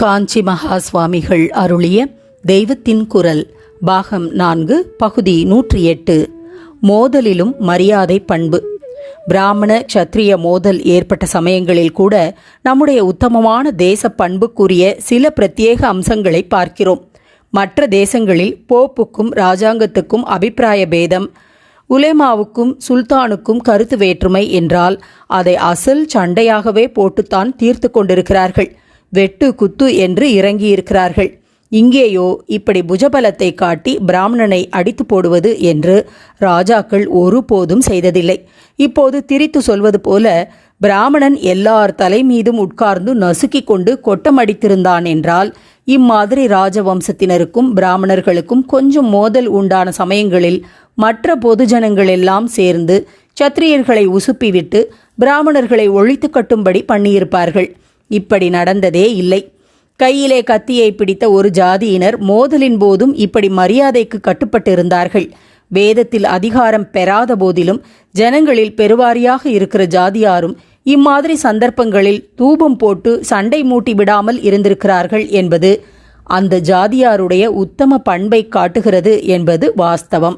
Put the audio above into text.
காஞ்சி மகா சுவாமிகள் அருளிய தெய்வத்தின் குரல் பாகம் நான்கு பகுதி நூற்றி எட்டு. மோதலிலும் மரியாதை பண்பு. பிராமண சத்திரிய மோதல் ஏற்பட்ட சமயங்களில் கூட நம்முடைய உத்தமமான தேச பண்புக்குரிய சில பிரத்யேக அம்சங்களை பார்க்கிறோம். மற்ற தேசங்களில் போப்புக்கும் ராஜாங்கத்துக்கும் அபிப்பிராய பேதம் உலேமாவுக்கும் சுல்தானுக்கும் கருத்து வேற்றுமை என்றால் அதை அசல் சண்டையாகவே போட்டுத்தான் தீர்த்து கொண்டிருக்கிறார்கள். வெட்டு குத்து என்று இறங்கியிருக்கிறார்கள். இங்கேயோ இப்படி புஜபலத்தை காட்டி பிராமணனை அடித்து போடுவது என்று ராஜாக்கள் ஒருபோதும் செய்ததில்லை. இப்போது திரித்து சொல்வது போல பிராமணன் எல்லார் தலை மீதும் உட்கார்ந்து நசுக்கிக் கொண்டு கொட்டமடித்திருந்தான் என்றால் இம்மாதிரி ராஜவம்சத்தினருக்கும் பிராமணர்களுக்கும் கொஞ்சம் மோதல் உண்டான சமயங்களில் மற்ற பொதுஜனங்கள் எல்லாம் சேர்ந்து சத்திரியர்களை உசுப்பிவிட்டு பிராமணர்களை ஒழித்து கட்டும்படி பண்ணியிருப்பார்கள். இப்படி நடந்ததே இல்லை. கையிலே கத்தியை பிடித்த ஒரு ஜாதியினர் மோதலின் போதும் இப்படி மரியாதைக்கு கட்டுப்பட்டிருந்தார்கள். வேதத்தில் அதிகாரம் பெறாத போதிலும் ஜனங்களில் பெருவாரியாக இருக்கிற ஜாதியாரும் இம்மாதிரி சந்தர்ப்பங்களில் தூபம் போட்டு சண்டை மூட்டி விடாமல் இருந்திருக்கிறார்கள் என்பது அந்த ஜாதியாருடைய உத்தம பண்பை காட்டுகிறது என்பது வாஸ்தவம்.